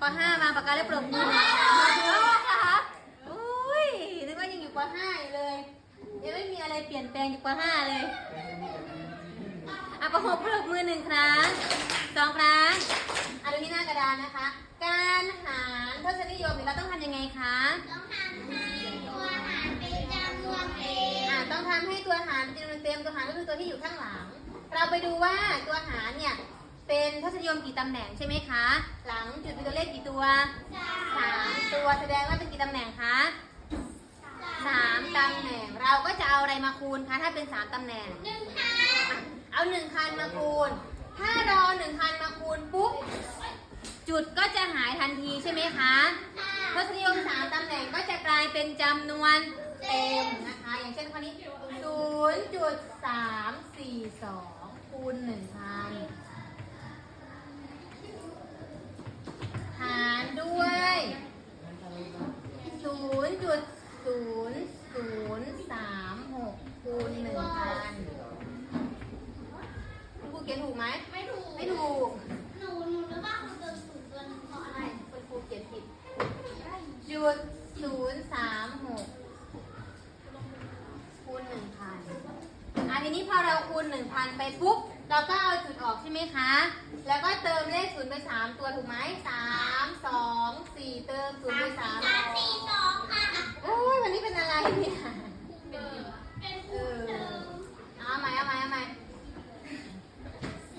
ป .5 มาปากกาและปรบมือหน่อยนะคะอุ้ยนึกว่ายังอยู่ป .5 อยู่เลย ยังไม่มีอะไรเปลี่ยนแปลงอยู่ป .5 เลยอะประหบปรบมือหนึ่งครั้งสองครั้งอะดูที่หน้ากระดานนะคะ การหารทศนิยมเนี่ยเราต้องทำยังไงคะ ต้องทำให้ตัวหารเป็นจำนวนเต็มอะต้องทำให้ตัวหารเป็นจำนวนเต็มตัวหารก็คือตัวที่อยู่ข้างหลัง เราไปดูว่าตัวหารเนี่ย เป็นทศนิยมกี่ตำแหน่งใช่ไหมคะ หลังจุดเป็นตัวเลขกี่ตัวสามตัวแสดงว่าเป็นกี่ตำแหน่งคะสามตำแหน่ง เราก็จะเอาอะไรมาคูณคะ ถ้าเป็นสามตำแหน่งหนึ่งพันเอาหนึ่งคันมาคูณ ถ้ารอหนึ่งคันมาคูณปุ๊บ จุดก็จะหายทันทีใช่ไหมคะทศนิยมสามตำแหน่งก็จะกลายเป็นจำนวนเต็มนะคะ อย่างเช่นข้อนี้ศูนย์จุดสามสี่สองคูณหนึ่งพัน ด้วยศูนย์จุดศูนย์ศูนย์สามหกคูณหนึ่งพันคุณครูเขียนถูกไหม ไม่ถูกไม่ถูกหนูหนูนึกว่าคุณเติมศูนย์ตัวหนึงเพราะอะไรคุณครูเขียนผิดจุดศูนย์สามหกคูณหนึ่งพันอะทีนี้พอเราคูณหนึ่งพันไปปุ๊บ เราก็เอาจุดออกใช่ไหมคะ แล้วก็เติมเลขศูนย์ไปสามตัวถูกไหมสามสองสี่เติมศูนย์ไปสามสามสี่สองค่ะโอ้ยวันนี้เป็นอะไรเนี่ยเป็นเอคู่อเดิมเอาใหม่เอาใหม่เอาใหม่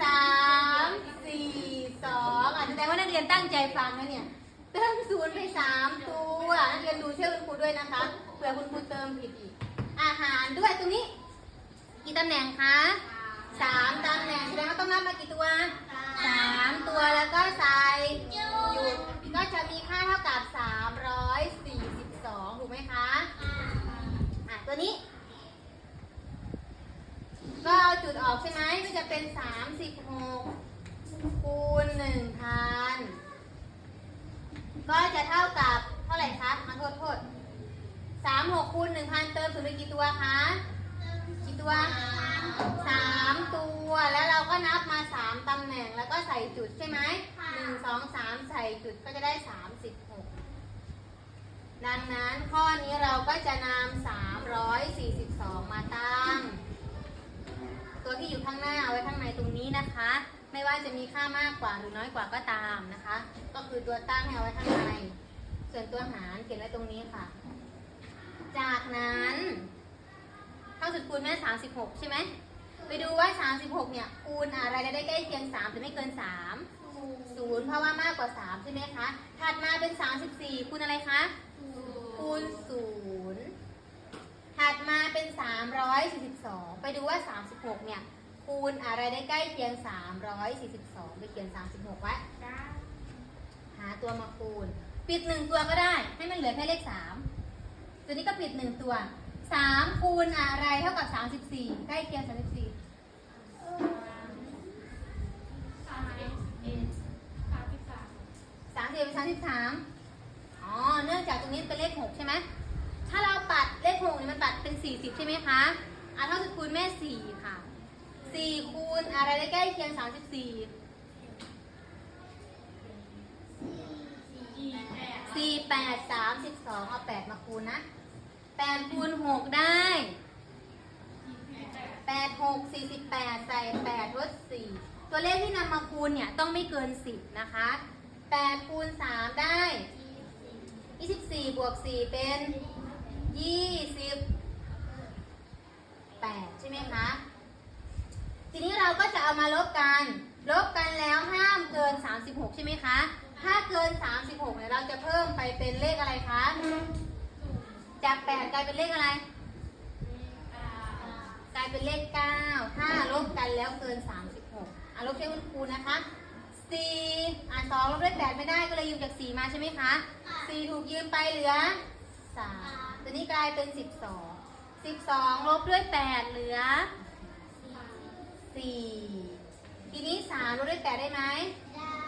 สามสี่สองอะแสดงว่านักเรียนตั้งใจฟังนะเนี่ย เติมศูนย์ไปสามตัวนักเรียนดูช่วยคุณครูด้วยนะคะเผื่อคุณครูเติมผิดอีกอาหารด้วยตรงนี้ กี่ตำแหน่งคะ สามตำแหน่งแสดงว่าต้องนับมากี่ตัวสามตัวแล้วก็ใส่หยุดก็จะมีค่าเท่ากับสามร้อยสี่สิบสองถูกไหมคะอะตัวนี้ ก็เอาจุดออกใช่ไหมก็จะเป็นสามสิบหกคูณหนึ่งพันก็จะเท่ากับเท่าไหร่คะมาโทษโทษสามหกคูณหนึ่งพันเติมศูนย์ไปกี่ตัวคะ กี่ตัว นับมาสามตำแหน่งแล้วก็ใส่จุดใช่ไหมหนึ่งสองสามใส่จุดก็จะได้สามสิบหกดังนั้นข้อนี้เราก็จะนำสามร้อยสี่สิบสองมาตั้ง ตัวที่อยู่ข้างหน้าเอาไว้ข้างในตรงนี้นะคะ ไม่ว่าจะมีค่ามากกว่าหรือน้อยกว่าก็ตามนะคะ ก็คือตัวตั้งให้เอาไว้ข้างใน ส่วนตัวหารเขียนไว้ตรงนี้ค่ะ จากนั้นเท่าสุดคูณแม่36ใช่ไหม ไปดูว่า 36 เนี่ยคูณอะไรได้ใกล้เคียง3แต่ไม่เกิน3ศูนย์เพราะว่ามากกว่า 3 ใช่ไหมคะ ถัดมาเป็น 34 คูณอะไรคะ คูณศูนย์ถัดมาเป็น 342 ไปดูว่า 36 เนี่ยคูณอะไรได้ใกล้เคียง 342 ไปเขียน 36 ไว้หาตัวมาคูณ ปิดหนึ่งตัวก็ได้ ให้มันเหลือแค่เลข 3 ตัวนี้ก็ปิดหนึ่งตัว 3 คูณอะไรเท่ากับ 34 ใกล้เคียง 34ามสิบเป็นสามสิบสามอ๋อ เนื่องจากตรงนี้เป็นเลขหกใช่ไหมถ้าเราปัดเลขหกเนี่ยมันปัดเป็นสี่สิบใช่ไหมคะอะเท่ากับคูณแม่สี่ค่ะสี่คูณอะไรได้ใกล้เคียงสามสิบสี่สี่แปดสามสิบสองเอาแปดมาคูณนะแปดคูณหกได้แปดหกสี่สิบแปดใส่แปดลดสี่ตัวเลขที่นำมาคูณเนี่ยต้องไม่เกินสิบนะคะ แปดคูณสามได้ 24 บวก 4 เป็น 28 ใช่ไหมคะ ทีนี้เราก็จะเอามาลบกัน ลบกันแล้วห้ามเกิน 36 ใช่ไหมคะ ถ้าเกิน 36เนี่ยเราจะเพิ่มไปเป็นเลขอะไรคะ จาก 8 กลายเป็นเลขอะไร กลายเป็นเลข 9 ถ้าลบกันแล้วเกิน 36อะลบใช้คุณครูนะคะ 4อะ2ลบด้วย8ไม่ได้ก็เลยยืมจาก4มาใช่ไหมคะ4ถูกยืมไปเหลือ3ตัวนี้กลายเป็น12 12ลบด้วย8เหลือ4ทีนี้3ลบด้วย8ได้ไหม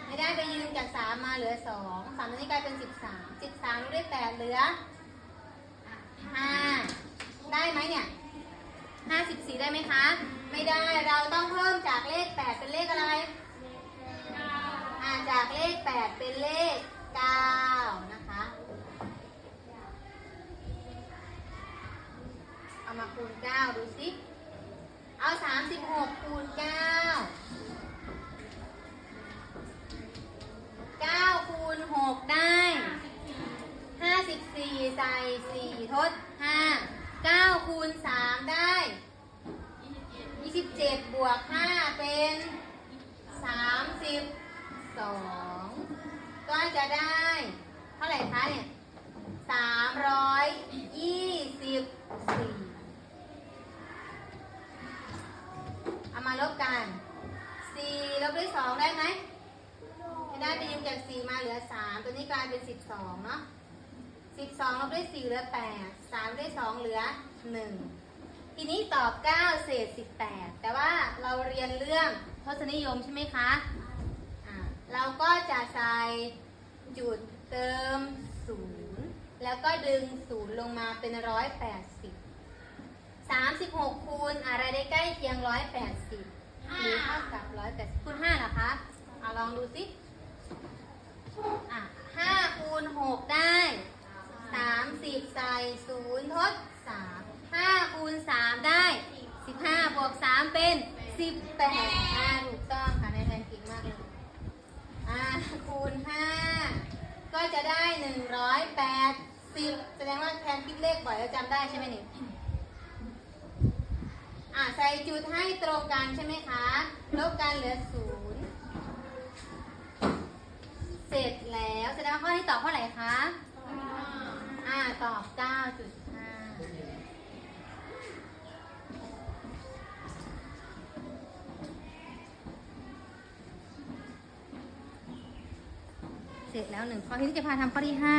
ไม่ได้ไปยืมจาก3มาเหลือ2 3ตัวนี้กลายเป็น13 13ลบด้วย8เหลือ5ได้ไหมเนี่ย54ได้ไหมคะ ไม่ได้เราต้องเพิ่มจากเลข8เป็นเลขอะไรอ่า จากเลข 8 เป็นเลข 9 นะคะ เอามาคูณ 9 ดูสิ เอา 36 คูณ 9 9 คูณ 6 ได้ 54 ใส่ 4 ทด 5 9 คูณ 3 ได้ 27 บวก 5 เป็น 30 สองก็จะได้ เท่าไหร่คะเนี่ยสามร้อยยี่สิบสี่เอามาลบกันสี่ลบด้วยสองได้ไหมไม่ได้ไปยืมจากสี่มาเหลือสามตัวนี้กลายเป็นสิบสองเนาะสิบสองลบด้วยสี่เหลือแปดสามด้วยสองเหลือหนึ่งทีนี้ตอบเก้าเศษสิบแปดแต่ว่าเราเรียนเรื่องทศนิยมใช่ไหมคะ เราก็จะใส่จุดเติมศูนย์แล้วก็ดึงศูนย์ลงมาเป็นร้อยแปดสิบสามสิบหกคูณอะไรได้ใกล้เคียงร้อยแปดสิบหรือเท่ากับร้อยแปดสิบคูณห้าเหรอคะเอาลองดูสิอะห้าคูณหกได้สามสิบใส่ศูนย์ทดสามห้าคูณสามได้สิบห้าบวกสามเป็นสิบแปดถูกต้องค่ะในแทนเก่งมากเลย อ่าคูณห้าก็จะได้หนึ่งร้อยแปดสิบแสดงว่าแทนคิดเลขบ่อยแล้วจำได้ใช่ไหมนี่อ่าใส่จุดให้ตรงกันใช่ไหมคะลบกันเหลือศูนย์เสร็จแล้วแสดงว่าข้อที่ตอบเท่าไหร่คะอ่าตอบเก้าจุด เสร็จแล้วหนึ่งข้อที่จะพาทำข้อที่ห้า